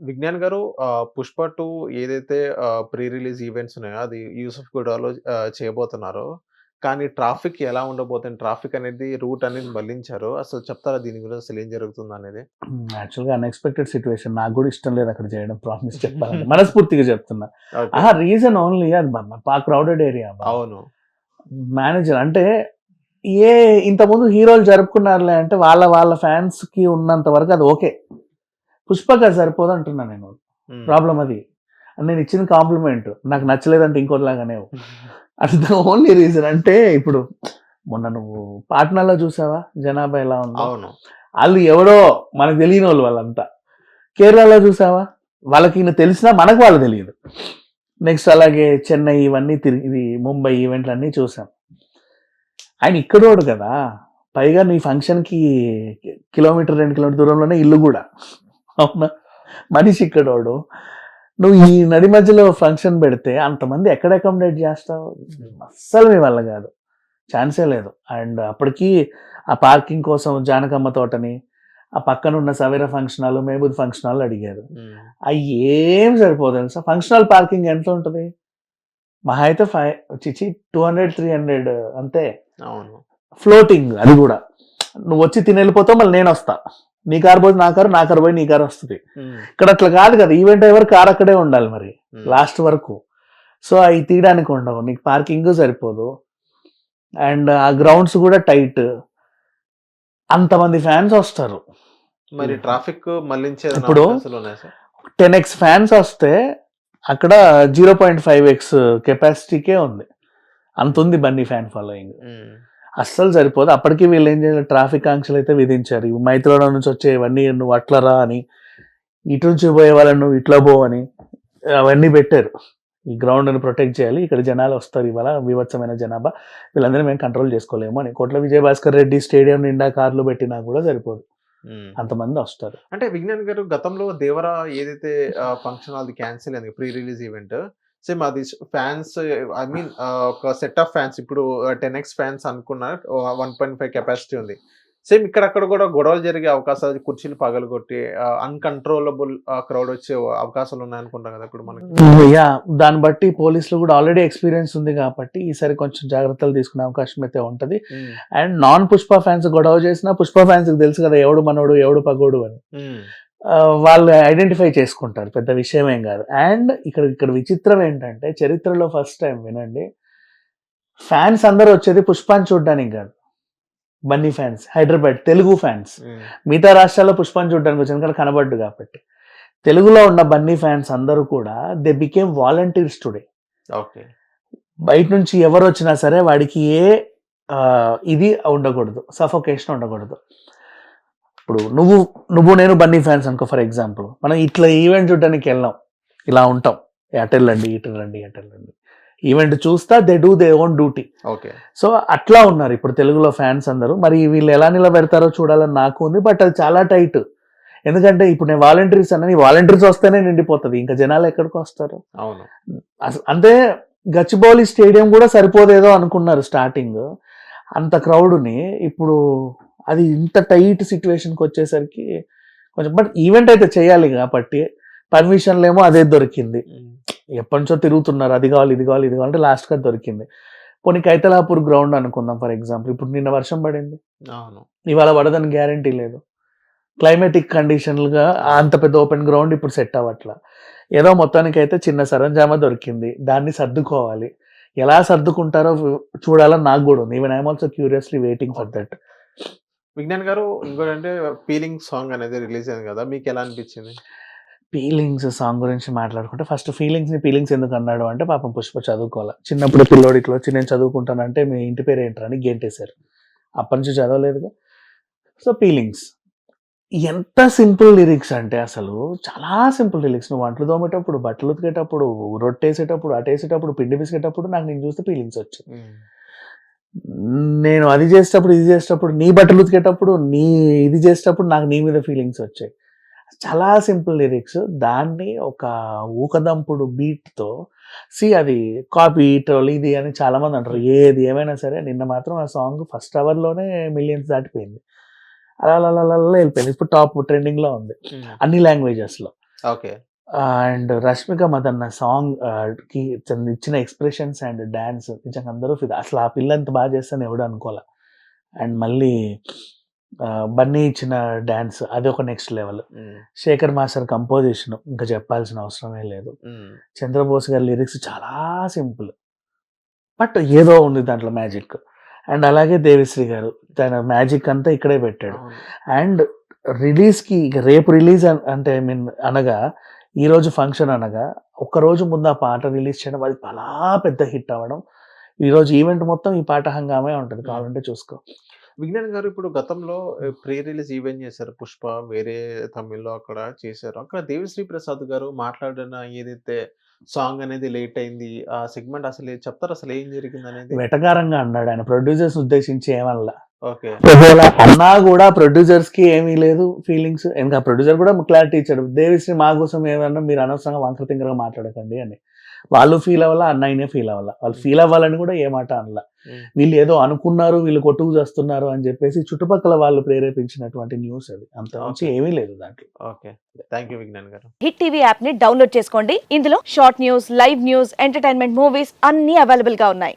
విజ్ఞాన్ గారు 'పుష్ప 2' ఏదైతే pre release events ఉన్నాయో అది యూసుఫ్ గూడలో చేయబోతున్నారు. కానీ ట్రాఫిక్ ఎలా ఉండబోతుంది? ట్రాఫిక్ అనేది రూట్ అనేది మళ్ళించారు. అసలు చెప్తారా దీని గురించి అసలు ఏం జరుగుతుందనేది? హ్మ్. యాక్చువల్‌గా అన్‌ఎక్స్‌పెక్టెడ్ సిట్యుయేషన్ నాకు గూడా ఇష్టం లేదు అక్కడ చేయడం ప్రామిస్ చెప్పాలంటే. మనస్ఫూర్తిగా చెప్తున్నా. అహా! రీజన్ ఓన్లీ అది బ బా క్రౌడెడ్ ఏరియా. అవును. మేనేజర్ అంటే ఏ ఇంతకుముందు హీరోలు జరుపుకున్నారులే అంటే వాళ్ళ వాళ్ళ ఫ్యాన్స్‌కి ఉన్నంత వరకు అది ఓకే. 'పుష్పకి' సరిపోదు అంటున్నా నేను. హ్మ్. ప్రాబ్లమ్ అది. నేను ఇచ్చిన కాంప్లిమెంట్. నాకు నచ్చలేదంటే ఇంకోటిలాగానేవు. అది ద ఓన్లీ రీజన్. అంటే ఇప్పుడు మొన్న నువ్వు 'పాట్నా'లో చూసావా? జనాభా ఎలా ఉందో? అవును. ఆళ్ళు ఎవరో మనకు తెలియనోళ్ళు వాళ్ళంతా. 'కేరళలో' చూసావా? వాళ్ళకి ఈయన తెలిసినా మనకు వాళ్ళు తెలీదు. నెక్స్ట్ అలాగే చెన్నై ఇవన్నీ తిరిగి ఇది ముంబై ఈవెంట్లన్నీ చూసాం. ఆయన ఇక్కడోడు కదా! పైగా నీ ఫంక్షన్‌కి కిలోమీటర్, 2 కిలోమీటర్ దూరంలోనే ఇల్లు గూడా. అవునా? మనిషి ఇక్కడోడు. నువ్వు ఈ నడి మధ్యలో ఫంక్షన్ పెడితే అంతమంది ఎక్కడ అకామిడేట్ చేస్తావు? అస్సలు మీ వల్ల కాదు. ఛాన్సే లేదు. అండ్ అప్పటికి ఆ పార్కింగ్ కోసం జానకమ్మ తోటని, ఆ పక్కన ఉన్న Savera function hall, Mehboob function hall అడిగారు. అయి ఏం సరిపోదు తెలుసా? ఫంక్షన్ హాల్ పార్కింగ్ ఎంత ఉంటది? మహా అయితే ఫైవ్ ఛీ! 200, 300 అంతే. అవును. ఫ్లోటింగ్ అది గూడా. నువ్వొచ్చి తినెళ్ళిపోతావు మళ్ళీ నేనొస్తా. నీ కారు పోతే నా కారు, నా కారు పోయి నీ కారు వస్తది. ఇక్కడ అట్లా కాదు కదా! ఈవెంట్ అయ్యే వరకు కారు అక్కడే ఉండాలి మరి. లాస్ట్ వరకు. సో అయి తీయడానికి ఉండవు. నీకు పార్కింగు సరిపోదు. అండ్ ఆ గ్రౌండ్స్ గూడా టైట్. అంతమంది ఫ్యాన్స్ వస్తారు. మరి ట్రాఫిక్ ఏదైనా ఇప్పుడు సార్? 10x ఫ్యాన్స్ వస్తే అక్కడ 0.5x కెపాసిటీకే ఉంది. అంతుంది బన్నీ ఫ్యాన్ ఫాలోయింగ్. అస్సలు సరిపోదు. అప్పటికి వీళ్ళు ఏం చేయాలి ట్రాఫిక్ ఆంక్షలైతే విధించారు. ఈ మైత్రిలో నుంచి వచ్చేవన్నీ నువ్వు అట్లా రా అని, ఇటు నుంచి పోయే వాళ్ళని నువ్వు ఇట్లా పో అని అవన్నీ పెట్టారు. ఈ గ్రౌండ్‌ని ప్రొటెక్ట్ చేయాలి. ఇక్కడ జనాలు వస్తారు ఇవాళ బీభత్సమైన జనాభా. వీళ్ళందరినీ మేము కంట్రోల్ చేసుకోలేము అని. కోట్ల విజయభాస్కర్ రెడ్డి స్టేడియం నిండా కార్లు పెట్టినా కూడా సరిపోదు. అంతమంది వస్తారు. అంటే విజ్ఞాన్ గారు గతంలో 'దేవర' ఏదైతే ఫంక్షన్ హాల్‌ది క్యాన్సిల్ అయింది ప్రీ రిలీజ్ ఈవెంట్. సేమ్ అది ఫ్యాన్స్ ఐ మీన్ ఒక సెట్ ఆఫ్ ఫ్యాన్స్ ఇప్పుడు 10x ఫ్యాన్స్ అనుకున్న 1.5 కెపాసిటీ ఉంది. సేమ్ ఇక్కడక్కడ కూడా గొడవలు జరిగే అవకాశాలు కుర్చీలు పగలగొట్టి అన్‌కంట్రోలబుల్ క్రౌడ్ వచ్చే అవకాశాలు ఉన్నాయనుకుంటా కదా! ఇప్పుడు మనకి. యాహ్! దాన్ని బట్టి పోలీసులు కూడా ఆల్రెడీ ఎక్స్‌పీరియన్స్ ఉంది కాబట్టి ఈసారి కొంచెం జాగ్రత్తలు తీసుకునే అవకాశం అయితే ఉంటది. అండ్ నాన్ పుష్ప ఫ్యాన్స్ గొడవ చేసినా పుష్ప ఫ్యాన్స్‌కి తెలుసు కదా! ఎవడు మనోడు, ఎవడు పగోడు అని. వాళ్ళు ఐడెంటిఫై చేసుకుంటారు. పెద్ద విషయం ఏం కాదు. అండ్ ఇక్కడ ఇక్కడ విచిత్రం ఏంటంటే చరిత్రలో ఫస్ట్ టైం వినండి. ఫ్యాన్స్ అందరూ వచ్చేది పుష్పాని చూడడానికి కాదు. Bunny fans. Hyderabad Telugu fans. Hmm. మిగతా రాష్ట్రాల్లో పుష్పాని చూడడానికి వచ్చారు. ఎందుకంటే కనబడ్డు కాబట్టి. తెలుగులో ఉన్న బన్నీ ఫ్యాన్స్ అందరూ కూడా they became volunteers today. Okay. బయట నుంచి ఎవరు వచ్చినా సరే వాడికి ఏ ఇది ఉండకూడదు. సఫోకేషన్ ఉండకూడదు. ఇప్పుడు నువ్వు నువ్వు నేను బన్నీ ఫ్యాన్స్ అనుకో ఫర్ ఎగ్జాంపుల్. మనం ఇట్లా ఈవెంట్ చూడడానికి వెళ్ళాం. ఇలా ఉంటాం. అటెళ్ళండి, ఇటెళ్ళండి, అటెళ్ళండి. ఈవెంట్ చూస్తా they do their own duty. Okay. So అట్లా ఉన్నారు ఇప్పుడు తెలుగులో ఫ్యాన్స్ అందరూ. మరి వీళ్ళు ఎలా నిలబెడతారో చూడాలని నాకు ఉంది. బట్ అది చాలా టైట్. ఎందుకంటే ఇప్పుడు నేను వాలంటీర్స్ అన్నాను. ఈ వాలంటీర్స్ వస్తేనే నిండిపోతది. ఇంకా జనాలు ఎక్కడికి వస్తారు? అవును. అంటే గచ్చిబౌలి స్టేడియం కూడా సరిపోదేదో అనుకున్నారు స్టార్టింగ్. అంత క్రౌడ్‌ని ఇప్పుడు అది ఇంత టైట్ సిట్యుయేషన్‌కి వచ్చేసరికి కొంచెం బట్ ఈవెంట్ అయితే చేయాలి కాబట్టి పర్మిషన్‌లేమో అదే దొరికింది. హ్మ్. ఎప్పటినుంచో తిరుగుతున్నారు. అది కావాలి, ఇది కావాలి, ఇది కావాలంటే లాస్ట్‌కి అది దొరికింది. పోనీ కైతలాపూర్ గ్రౌండ్ అనుకుందాం ఫర్ ఎగ్జాంపుల్. ఇప్పుడు నిన్న వర్షం పడింది. అవును. ఇవాళ పడదని గ్యారంటీ లేదు. క్లైమాటిక్ కండిషన్‌లుగా అంత పెద్ద ఓపెన్ గ్రౌండ్ ఇప్పుడు సెట్ అవ్వట్ల. ఏదో మొత్తానికైతే చిన్న సరంజామా దొరికింది. దాన్ని సర్దుకోవాలి. ఎలా సర్దుకుంటారో చూడాలని నాకు కూడా ఉంది. Even I am also curiously waiting for that. Vignan గారు ఇంకోటంటే 'ఫీలింగ్' సాంగ్ అనేది రిలీజ్ అయింది కదా! మీకెలా అనిపించింది? ఫీలింగ్స్ సాంగ్ గురించి మాట్లాడుకుంటే ఫస్ట్ ఫీలింగ్స్‌ని ఫీలింగ్స్ ఎందుకు అన్నాడు అంటే పాపం పుష్ప చదువుకోల. చిన్నప్పుడు పిల్లోడు ఇట్లా వచ్చి నేను చదువుకుంటానంటే మీ ఇంటి పేరు ఏంట్రా అని గెంటేశారు. అప్పటినుంచి చదవలేదుగా. So feelings. ఎంత సింపుల్ లిరిక్స్ అంటే అసలు చాలా సింపుల్ లిరిక్స్. నువ్వు అంట్లు తోమేటప్పుడు, బట్టలు ఉతికేటప్పుడు, రొట్టేసేటప్పుడు, అటేసేటప్పుడు, పిండి పిసికేటప్పుడు నాకు నేను చూస్తే ఫీలింగ్స్ వచ్చాయి. నేను అది చేసేటప్పుడు, ఇది చేసేటప్పుడు, నీ బట్టలు ఉతికేటప్పుడు, నీ ఇది చేసేటప్పుడు నాకు నీ మీద ఫీలింగ్స్ వచ్చాయి. చాలా సింపుల్ లిరిక్స్. దాన్ని ఒక ఊకదంపుడు బీట్‌తో సీ అది కాపీ, ట్రోల్ ఇది అని చాలామంది అంటారు. ఏది ఏమైనా సరే నిన్న మాత్రం ఆ సాంగ్ ఫస్ట్ అవర్‌లోనే మిలియన్స్ దాటిపోయింది. అలా అలా అలా వెళ్ళిపోయింది. ఇప్పుడు టాప్ ట్రెండింగ్‌లో ఉంది. అన్ని లాంగ్వేజెస్‌లో. ఓకే అండ్ రష్మిక మదన్న సాంగ్కి ఇచ్చిన ఎక్స్ప్రెషన్స్ అండ్ డాన్స్ నిజంగా అందరూ ఫిదా అసలు ఆ పిల్ల ఎంత బాగా చేస్తాను ఎవడు అనుకోలే. అండ్ మళ్ళీ బన్నీ ఇచ్చిన డాన్స్ అది ఒక next level Shekhar master composition ఇంకా చెప్పాల్సిన అవసరమే లేదు. చంద్రబోస్ గారి లిరిక్స్ చాలా సింపుల్ బట్ ఏదో ఉంది దాంట్లో మ్యాజిక్ అండ్ అలాగే దేవిశ్రీ గారు తన మ్యాజిక్ అంతా ఇక్కడే పెట్టాడు. అండ్ రిలీజ్కి ఇక రేపు రిలీజ్ అంటే ఐ మీన్ అనగా ఈ రోజు ఫంక్షన్ అనగా ఒక్క రోజు ముందు ఆ పాట రిలీజ్ చేయడం అది చాలా పెద్ద హిట్ అవ్వడం. ఈ రోజు ఈవెంట్ మొత్తం ఈ పాట హంగామే ఉంటుంది కావాలంటే చూసుకో. విజ్ఞాన్ గారు ఇప్పుడు గతంలో ప్రీ రిలీజ్ ఈవెంట్ చేశారు పుష్ప వేరే తమిళ్ళో అక్కడ చేశారు. అక్కడ దేవిశ్రీ ప్రసాద్ గారు మాట్లాడిన ఏదైతే సాంగ్ అనేది లేట్ అయింది ఆ సెగ్మెంట్ అసలు చెప్తారు అసలు ఏం జరిగింది అనేది వెటకారంగా అన్నాడు ఆయన ప్రొడ్యూసర్స్ ఉద్దేశించి ఏమల్లా ఒకవేళ అన్నా కూడా ప్రొడ్యూసర్స్కి ఏమీ లేదు ఫీలింగ్స్ ఇంకా ప్రొడ్యూసర్ కూడా క్లారిటీ ఇచ్చాడు. దేవిశ్రీ మా కోసం ఏమన్నా మీరు అనవసరంగా వంకరతింకరగా మాట్లాడకండి అని. వాళ్ళు ఫీల్ అవ్వాలా? అన్నయ్యనే ఫీల్ అవ్వాలా? వాళ్ళు ఫీల్ అవ్వాలని కూడా ఏ మాట అనలా. Mm. వీళ్ళు ఏదో అనుకున్నారు వీళ్ళు కొట్టుకు చేస్తున్నారు అని చెప్పేసి చుట్టుపక్కల వాళ్ళు ప్రేరేపించినటువంటి న్యూస్ అది. అంత మంచి Okay. ఏమీ లేదు దాంట్లో. ఓకే థ్యాంక్ యూ విజ్ఞాన్ గారు. హిట్ టీవీ యాప్ని డౌన్లోడ్ చేసుకోండి. ఇందులో short news live news entertainment movies అన్ని అవైలబుల్గా ఉన్నాయి.